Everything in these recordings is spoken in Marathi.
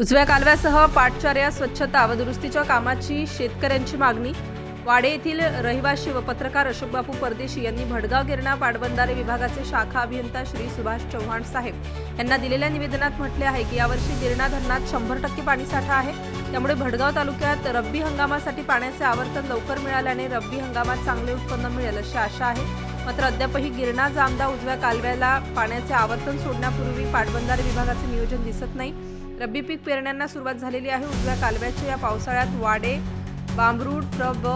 उजव्या कालव्यासह पाटचाऱ्या स्वच्छता व दुरुस्तीच्या कामाची शेतकऱ्यांची मागणी. वाडे येथील रहिवासी व पत्रकार अशोकबापू परदेशी यांनी भडगाव गिरणा पाटबंधारे विभागाचे शाखा अभियंता श्री सुभाष चव्हाण साहेब यांना दिलेल्या निवेदनात म्हटले आहे की यावर्षी गिरणा धरणात शंभर टक्के पाणीसाठा आहे. त्यामुळे भडगाव तालुक्यात रब्बी हंगामासाठी पाण्याचे आवर्तन लवकर मिळाल्याने रब्बी हंगामात चांगले उत्पन्न मिळेल अशी आशा आहे. मात्र अद्यापही गिरणा जामदा उजव्या कालव्याला पाण्याचे आवर्तन सोडण्यापूर्वी पाटबंधारे विभागाचे नियोजन दिसत नाही. रब्बी पीक पेरण्यांना सुरुवात झालेली आहे. उजव्या कालव्याच्या या पावसाळ्यात वाडे बांबरूड प्रब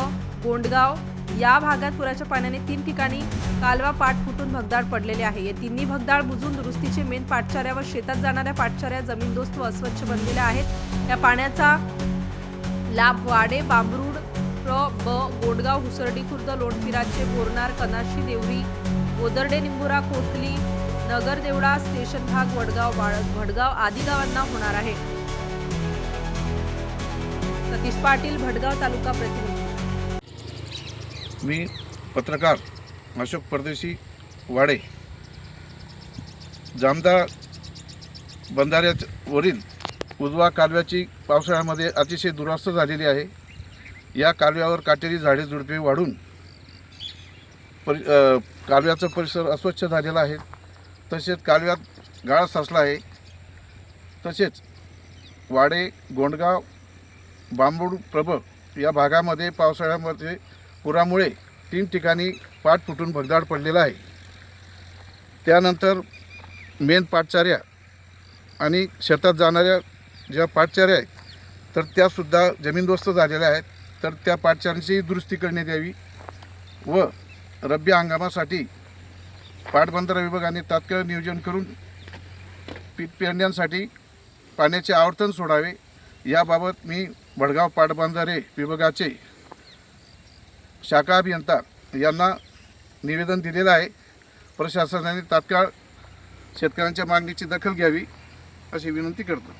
गोंडगाव या भागात पुराच्या पाण्याने तीन ठिकाणी कालवा पाठ फुटून भगदाड पडलेले आहे. या तिन्ही भगदाड बुजून दुरुस्तीचे मेन पाटचऱ्या व शेतात जाणाऱ्या पाठचाऱ्या जमीनदोस्त व अस्वच्छ बनलेल्या आहेत. या पाण्याचा लाभ वाडे बांबरूड प्र ब गोडगाव हुसरडी खुर्द लोणपिराचे बोरनार कनाशी देवरी गोदर्डे निंबुरा कोटली नगर देवडा स्टेशन भाग वडगाव बाळक भडगाव आदी गावांना होणार आहे. सतीश पाटील भडगाव तालुका प्रतिनिधी. मी पत्रकार अशोक परदेशी वाडे. जामदा बंधाऱ्यावरील उजवा कालव्याची पावसाळ्यामध्ये अतिशय दुरास्त झालेली आहे. या कालव्यावर काटेरी झाडे झुडपे वाढून परि कालव्याचा परिसर अस्वच्छ झालेला आहे. तसेच कालव्यात गाळ साचला आहे. तसेच वाडे गोंडगाव बांबूड प्रभ या भागामध्ये पावसाळ्यामध्ये पुरामुळे तीन ठिकाणी पाट फुटून भगदाड पडलेला आहे. त्यानंतर मेन पाटचाऱ्या आणि शेतात जाणाऱ्या ज्या पाटचाऱ्या आहेत तर त्यासुद्धा जमीनदोस्त झालेल्या आहेत. तर त्या पाटचाऱ्यांचीही दुरुस्ती करण्यात यावी व रब्बी हंगामासाठी पाटबंधारा विभागाने तात्काळ नियोजन करून पीक पेरण्यांसाठी पाण्याचे आवर्तन सोडावे. याबाबत मी भडगाव पाटबंधारे विभागाचे शाखा अभियंता यांना निवेदन दिलेलं आहे. प्रशासनाने तात्काळ शेतकऱ्यांच्या मागणीची दखल घ्यावी अशी विनंती करतो.